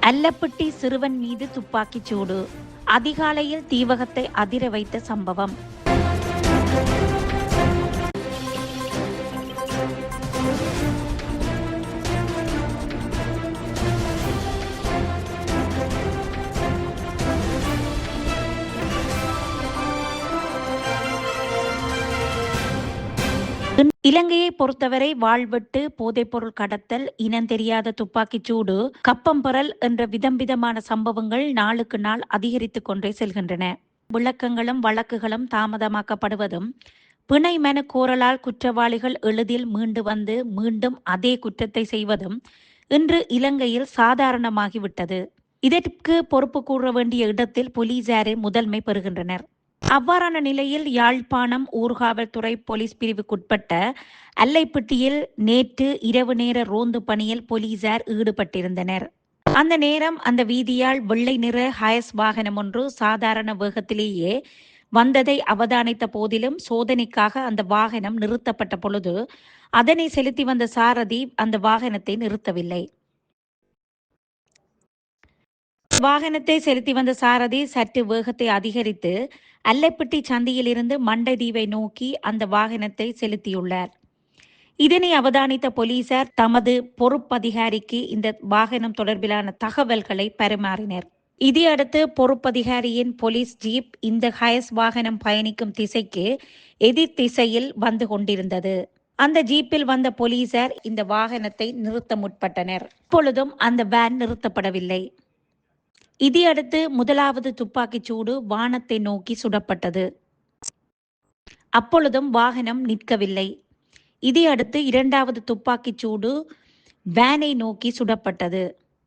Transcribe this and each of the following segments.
அல்லப்பட்டி சிறுவன் மீது துப்பாக்கிச் சூடு. அதிகாலையில் தீவகத்தை அதிர வைத்த சம்பவம். இலங்கையை பொறுத்தவரை வாழ்வெட்டு போதைப்பொருள் கடத்தல் இனம் தெரியாத துப்பாக்கிச் சூடு கப்பம்பரல் என்ற விதம் விதமான சம்பவங்கள் நாளுக்கு நாள் அதிகரித்துக் கொண்டே செல்கின்றன. விளக்கங்களும் வழக்குகளும் தாமதமாக்கப்படுவதும் பிணை மனு கோரலால் குற்றவாளிகள் எளிதில் மீண்டு வந்து மீண்டும் அதே குற்றத்தை செய்வதும் இன்று இலங்கையில் சாதாரணமாகிவிட்டது. இதற்கு பொறுப்பு கூற வேண்டிய இடத்தில் போலீசாரே முதன்மை பெறுகின்றனர். அவ்வாறான நிலையில் யாழ்ப்பாணம் ஊர்காவல்துறை போலீஸ் பிரிவுக்குட்பட்ட அல்லைப்பட்டியில் நேற்று இரவு நேர ரோந்து பணியில் போலீசார் ஈடுபட்டிருந்தனர். அந்த நேரம் அந்த வீதியால் வெள்ளை நிற ஹயஸ் வாகனம் ஒன்று சாதாரண வேகத்திலேயே வந்ததை அவதானித்த போதிலும் சோதனைக்காக அந்த வாகனம் நிறுத்தப்பட்ட பொழுது அதனை செலுத்தி வந்த சாரதி அந்த வாகனத்தை நிறுத்தவில்லை. வாகனத்தை செலுத்தி வந்த சாரதி சற்று வேகத்தை அதிகரித்து அல்லைப்பட்டி சந்தியிலிருந்து மண்டைதீவை நோக்கி அந்த வாகனத்தை செலுத்தியுள்ளார். இதனை அவதானித்த போலீசார் தமது பொறுப்பதிகாரிக்கு இந்த வாகனம் தொடர்பிலான தகவல்களை பரிமாறினர். இதையடுத்து பொறுப்பதிகாரியின் போலீஸ் ஜீப் இந்த ஹயஸ் வாகனம் பயணிக்கும் திசைக்கு எதிர் திசையில் வந்து கொண்டிருந்தது. அந்த ஜீப்பில் வந்த போலீசார் இந்த வாகனத்தை நிறுத்த முற்பட்டனர். இப்பொழுதும் அந்த வேன் நிறுத்தப்படவில்லை. இதையடுத்து முதலாவது துப்பாக்கிச் சூடு வானத்தை நோக்கி சுடப்பட்டது. அப்பொழுதும் வாகனம் நிற்கவில்லை. இதையடுத்து இரண்டாவது துப்பாக்கிச் சூடு வேனை நோக்கி சுடப்பட்டது.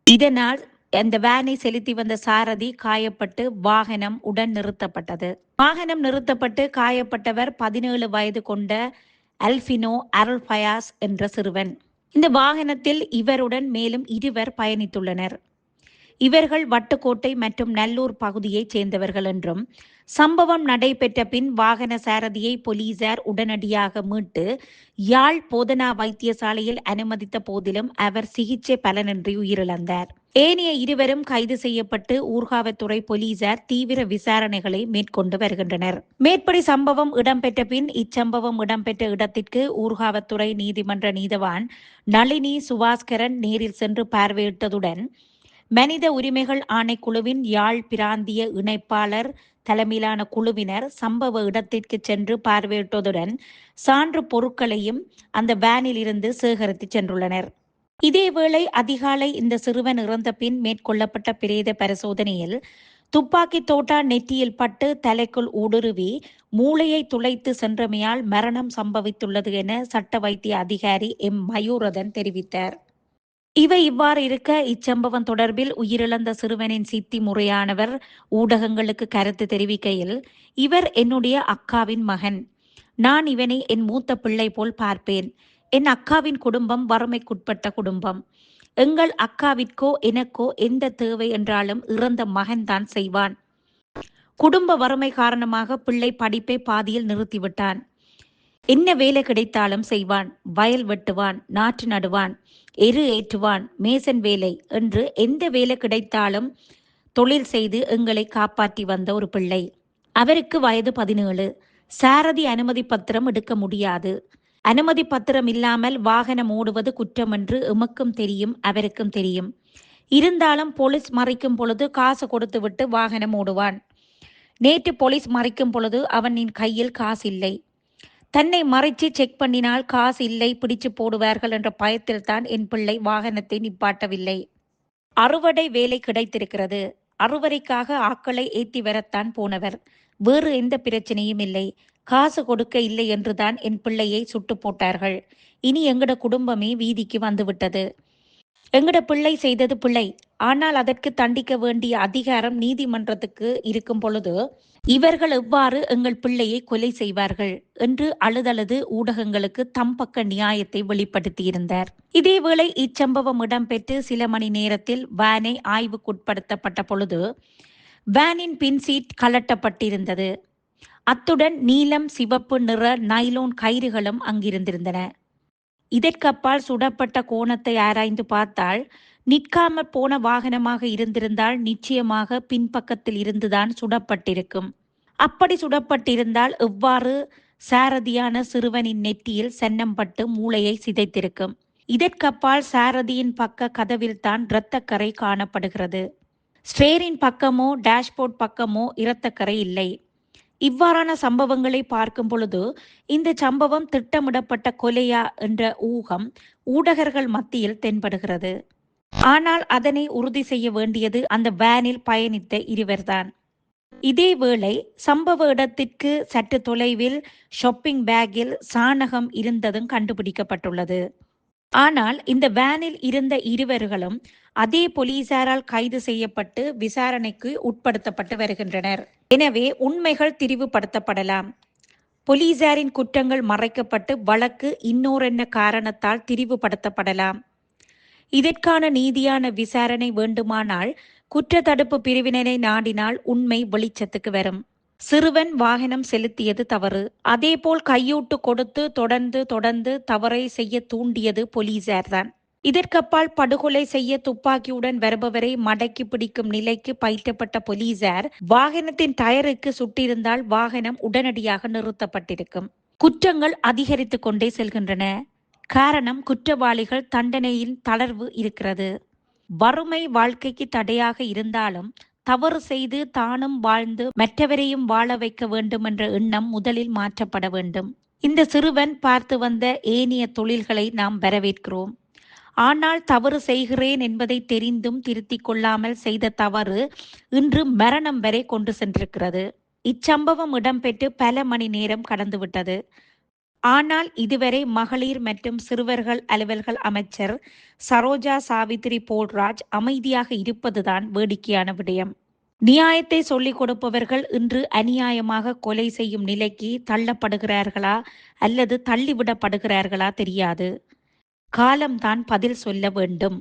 இதனால் அந்த வேனை செலுத்தி வந்த சாரதி காயப்பட்டு வாகனம் உடன் நிறுத்தப்பட்டது. வாகனம் நிறுத்தப்பட்டு காயப்பட்டவர் பதினேழு வயது கொண்ட அல்பினோ அருள் ஃபயாஸ் என்ற சிறுவன். இந்த வாகனத்தில் இவருடன் மேலும் இருவர் பயணித்துள்ளனர். இவர்கள் வட்டுக்கோட்டை மற்றும் நல்லூர் பகுதியைச் சேர்ந்தவர்கள் என்றும் சம்பவம் நடைபெற்ற பின் வாகன சாரதியை போலீசார் உடனடியாக மீட்டு யாழ் போதனா வைத்தியசாலையில் அனுமதித்த போதிலும் அவர் சிகிச்சை பலனின்றி உயிரிழந்தார். ஏனைய இருவரும் கைது செய்யப்பட்டு ஊர்காவத்துறை போலீசார் தீவிர விசாரணைகளை மேற்கொண்டு வருகின்றனர். மேற்படி சம்பவம் இடம்பெற்ற பின் இச்சம்பவம் இடம்பெற்ற இடத்திற்கு ஊர்காவத்துறை நீதிமன்ற நீதவான் நளினி சுபாஸ்கரன் நேரில் சென்று பார்வையிட்டதுடன் மனித உரிமைகள் ஆணைக்குழுவின் யாழ் பிராந்திய இணைப்பாளர் தலைமையிலான குழுவினர் சம்பவ இடத்திற்கு சென்று பார்வையிட்டதுடன் சான்று பொருட்களையும் அந்த வேனில் இருந்து சேகரித்து சென்றுள்ளனர். இதேவேளை அதிகாலை இந்த சிறுவன் இறந்த பின் மேற்கொள்ளப்பட்ட பிரேத பரிசோதனையில் துப்பாக்கி தோட்டா நெற்றியில் பட்டு தலைக்குள் ஊடுருவி மூளையை துளைத்து சென்றமையால் மரணம் சம்பவித்துள்ளது என சட்ட வைத்திய அதிகாரி எம். மயூரதன் தெரிவித்தார். இவை இவ்வாறு இருக்க இச்சம்பவம் தொடர்பில் உயிரிழந்த சிறுவனின் சித்தி முறையானவர் ஊடகங்களுக்கு கருத்து தெரிவிக்கையில் இவர் என்னுடைய அக்காவின் மகன். நான் இவனை என் மூத்த பிள்ளை போல் பார்ப்பேன். என் அக்காவின் குடும்பம் வறுமைக்குட்பட்ட குடும்பம். எங்கள் அக்காவிற்கோ எனக்கோ எந்த தேவை என்றாலும் இறந்த மகன்தான் செய்வான். குடும்ப வறுமை காரணமாக பிள்ளை படிப்பை பாதியில் நிறுத்திவிட்டான். என்ன வேலை கிடைத்தாலும் செய்வான். வயல் வெட்டுவான். நாற்று நடுவான். எரு ஏற்றுவான் மேசன் வேலை என்று எந்த வேலை கிடைத்தாலும் தொழில் செய்து எங்களை காப்பாற்றி வந்த ஒரு பிள்ளை. அவருக்கு வயது பதினேழு. சாரதி அனுமதி பத்திரம் எடுக்க முடியாது. அனுமதி பத்திரம் இல்லாமல் வாகனம் ஓடுவது குற்றம் என்று எமக்கும் தெரியும் அவருக்கும் தெரியும். இருந்தாலும் போலீஸ் மறைக்கும் பொழுது காசு கொடுத்து விட்டு வாகனம் ஓடுவான். நேற்று போலீஸ் மறைக்கும் பொழுது அவனின் கையில் காசு இல்லை தன்னை மறைச்சு செக் பண்ணினால் காசு இல்லை பிடிச்சு போடுவார்கள் என்ற பயத்தில் தான் என் பிள்ளை வாகனத்தை நிப்பாட்டவில்லை. அறுவடை வேலை கிடைத்திருக்கிறது. அறுவடைக்காக ஆக்களை ஏத்தி வரத்தான் போனவர். வேறு எந்த பிரச்சனையும் இல்லை. காசு கொடுக்க இல்லை என்றுதான் என் பிள்ளையை சுட்டு போட்டார்கள். இனி எங்கட குடும்பமே வீதிக்கு வந்துவிட்டது. எங்கட பிள்ளை செய்தது பிள்ளை. ஆனால் அதற்கு தண்டிக்க வேண்டிய அதிகாரம் நீதிமன்றத்துக்கு இருக்கும் பொழுது இவர்கள் எவ்வாறு எங்கள் பிள்ளையை கொலை செய்வார்கள் என்று அழுதழுது ஊடகங்களுக்கு தம் பக்க நியாயத்தை வெளிப்படுத்தியிருந்தார். இதேவேளை இச்சம்பவம் இடம்பெற்று சில மணி நேரத்தில் வேனை ஆய்வுக்குட்படுத்தப்பட்ட பொழுது வேனின் பின் சீட் கலட்டப்பட்டிருந்தது அத்துடன் நீலம் சிவப்பு நிற நைலோன் கயிறுகளும் அங்கிருந்திருந்தன. இதற்கப்பால் சுடப்பட்ட கோணத்தை ஆராய்ந்து பார்த்தால் நிற்காமற் போன வாகனமாக இருந்திருந்தால் நிச்சயமாக பின்பக்கத்தில் இருந்துதான் சுடப்பட்டிருக்கும். அப்படி சுடப்பட்டிருந்தால் எவ்வாறு சாரதியான சிறுவனின் நெற்றியில் சென்னம்பட்டு மூளையை சிதைத்திருக்கும்? இதற்கப்பால் சாரதியின் பக்க கதவில்தான் இரத்தக்கரை காணப்படுகிறது. ஸ்டேரின் பக்கமோ டேஷ்போர்ட் பக்கமோ இரத்தக்கரை இல்லை. இவ்வாறான சம்பவங்களை பார்க்கும் பொழுது இந்த சம்பவம் திட்டமிடப்பட்ட கொலையா என்ற ஊகம் ஊடகர்கள் மத்தியில் தென்படுகிறது. ஆனால் அதனை உறுதி செய்ய வேண்டியது அந்த வேனில் பயணித்த இருவர்தான். இதேவேளை சம்பவ இடத்திற்கு சற்று தொலைவில் ஷாப்பிங் பேக்கில் சாணகம் இருந்ததும் கண்டுபிடிக்கப்பட்டுள்ளது. ஆனால் இந்த வேனில் இருந்த இருவர்களும் அதே போலீசாரால் கைது செய்யப்பட்டு விசாரணைக்கு உட்படுத்தப்பட்டு வருகின்றனர். எனவே உண்மைகள் திரிவுபடுத்தப்படலாம். போலீசாரின் குற்றங்கள் மறைக்கப்பட்டு வழக்கு இன்னோரென்ன காரணத்தால் திரிவுபடுத்தப்படலாம். இதற்கான நீதியான விசாரணை வேண்டுமானால் குற்ற தடுப்பு பிரிவினரை நாடினால் உண்மை வெளிச்சத்துக்கு வரும். சிறுவன் வாகனம் செலுத்தியது தவறு. அதேபோல் கையூட்டு கொடுத்து தொடர்ந்து தொடர்ந்து தவறை செய்ய தூண்டியது போலீசார்தான். இதற்கப்பால் படுகொலை செய்ய துப்பாக்கியுடன் வருபவரை மடக்கி பிடிக்கும் நிலைக்கு பயிற்றப்பட்ட போலீசார் வாகனத்தின் டயருக்கு சுட்டிருந்தால் வாகனம் உடனடியாக நிறுத்தப்பட்டிருக்கும். குற்றங்கள் அதிகரித்து கொண்டே செல்கின்றன. காரணம் குற்றவாளிகள் தண்டனையின் தளர்வு இருக்கிறது. வறுமை வாழ்க்கைக்கு தடையாக இருந்தாலும் தவறு செய்து தானும் வாழ்ந்து மற்றவரையும் வாழ வைக்க வேண்டும் என்ற எண்ணம் முதலில் மாற்றப்பட வேண்டும். இந்த சிறுவன் பார்த்து வந்த ஏனைய தொழில்களை நாம் வரவேற்கிறோம். ஆனால் தவறு செய்கிறேன் என்பதை தெரிந்தும் திருத்திக் கொள்ளாமல் செய்த தவறு இன்று மரணம் வரை கொண்டு சென்றிருக்கிறது. இச்சம்பவம் இடம்பெற்று பல மணி நேரம் கடந்துவிட்டது ஆனால் இதுவரை மகளிர் மற்றும் சிறுவர்கள் அலுவல்கள் அமைச்சர் சரோஜா சாவித்ரி போல்ராஜ் அமைதியாக இருப்பதுதான் வேடிக்கையான விடயம். நியாயத்தை சொல்லிக் கொடுப்பவர்கள் இன்று அநியாயமாக கொலை செய்யும் நிலைக்கு தள்ளப்படுகிறார்களா அல்லது தள்ளிவிடப்படுகிறார்களா தெரியாது. காலம்தான் பதில் சொல்ல வேண்டும்.